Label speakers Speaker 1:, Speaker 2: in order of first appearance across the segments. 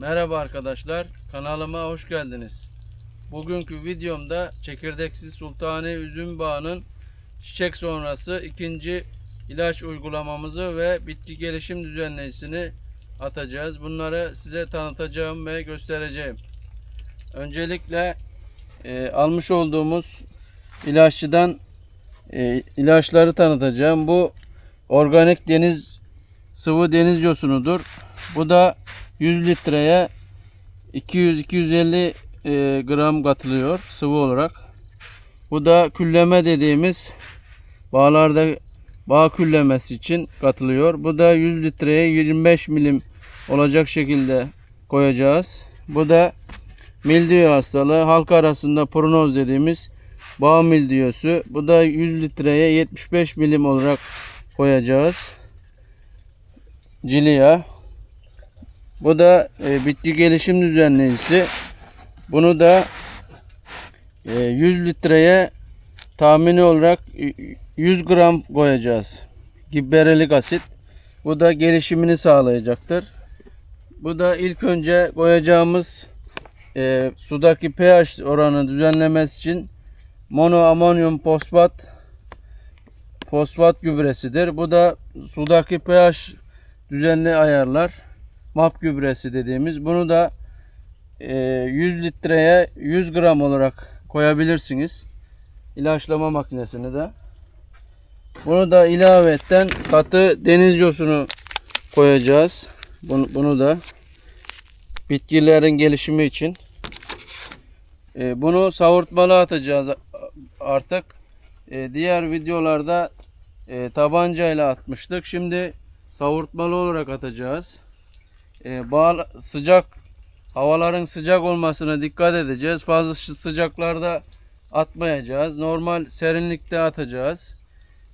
Speaker 1: Merhaba arkadaşlar, kanalıma hoş geldiniz. Bugünkü videomda çekirdeksiz sultani üzüm bağının çiçek sonrası ikinci ilaç uygulamamızı ve bitki gelişim düzenleyicisini atacağız. Bunları size tanıtacağım ve göstereceğim. Öncelikle e, almış olduğumuz ilaççıdan e, ilaçları tanıtacağım. Bu organik deniz sıvı deniz yosunudur. Bu da 100 litreye 200-250 e, gram katılıyor sıvı olarak. Bu da külleme dediğimiz bağlarda bağ küllemesi için katılıyor. Bu da 100 litreye 25 milim olacak şekilde koyacağız. Bu da mildiyo hastalığı halk arasında pronoz dediğimiz bağ mildiyosu. Bu da 100 litreye 75 milim olarak koyacağız. Cilia. Bu da e, bitki gelişim düzenleyicisi. Bunu da e, 100 litreye tahmini olarak y- 100 gram koyacağız. Gibberelik asit. Bu da gelişimini sağlayacaktır. Bu da ilk önce koyacağımız e, sudaki pH oranı düzenlemesi için monoamonyum fosfat fosfat gübresidir. Bu da sudaki pH düzenli ayarlar. MAP gübresi dediğimiz. Bunu da e, 100 litreye 100 gram olarak koyabilirsiniz. İlaçlama makinesini de. Bunu da ilaveten katı deniz yosunu koyacağız. Bunu, bunu da bitkilerin gelişimi için. E, bunu savurtmalı atacağız artık. E, diğer videolarda e, tabancayla atmıştık. Şimdi savurtmalı olarak atacağız. E, bağ, sıcak havaların sıcak olmasına dikkat edeceğiz. Fazla sı- sıcaklarda atmayacağız. Normal serinlikte atacağız.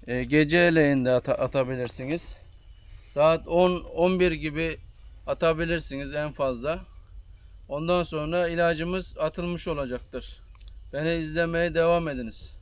Speaker 1: E, geceleyin de ata- atabilirsiniz. Saat 10-11 gibi atabilirsiniz en fazla. Ondan sonra ilacımız atılmış olacaktır. Beni izlemeye devam ediniz.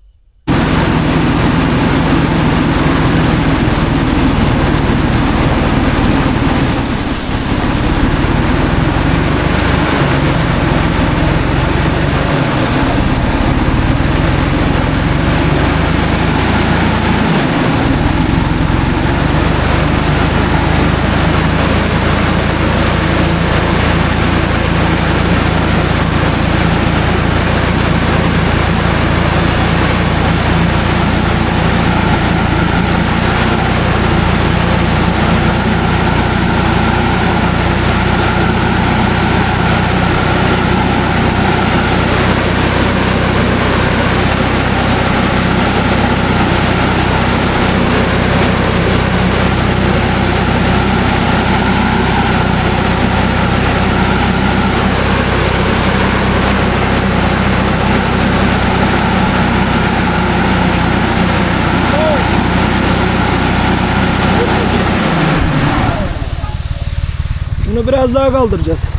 Speaker 2: Bunu biraz daha kaldıracağız.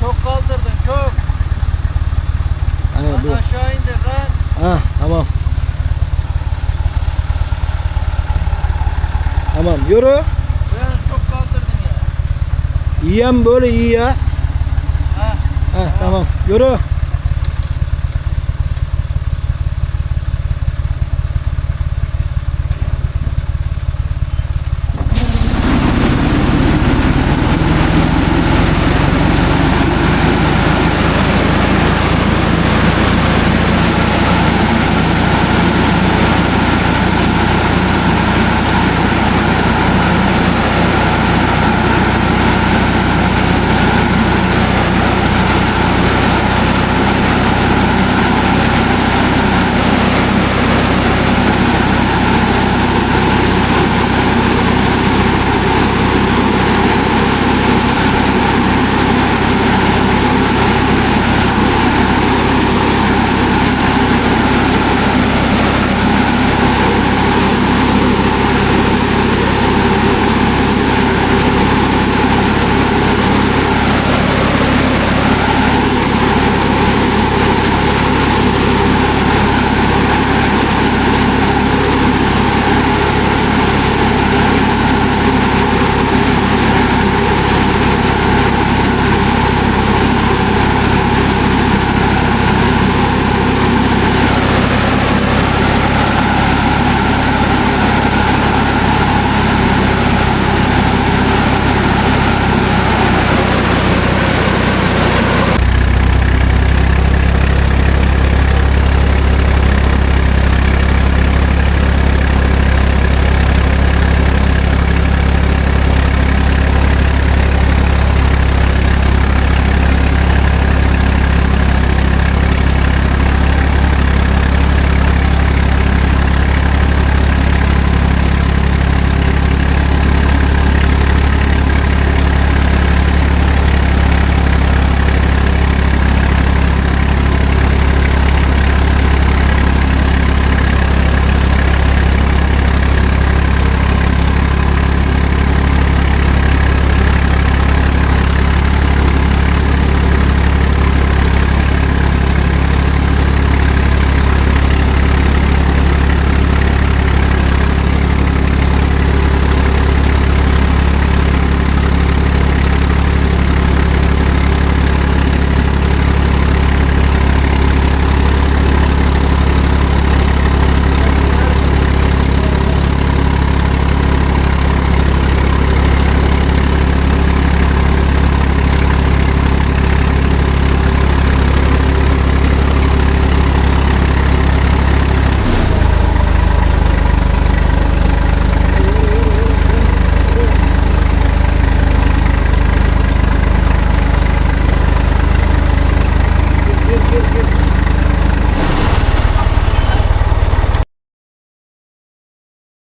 Speaker 1: Çok kaldırdın çok.
Speaker 2: Ha,
Speaker 1: Lan aşağı indir lan.
Speaker 2: Ha, tamam. Tamam yürü.
Speaker 1: Sen çok kaldırdın ya.
Speaker 2: Yiyem böyle iyi ya.
Speaker 1: Ha.
Speaker 2: Ha, tamam yürü.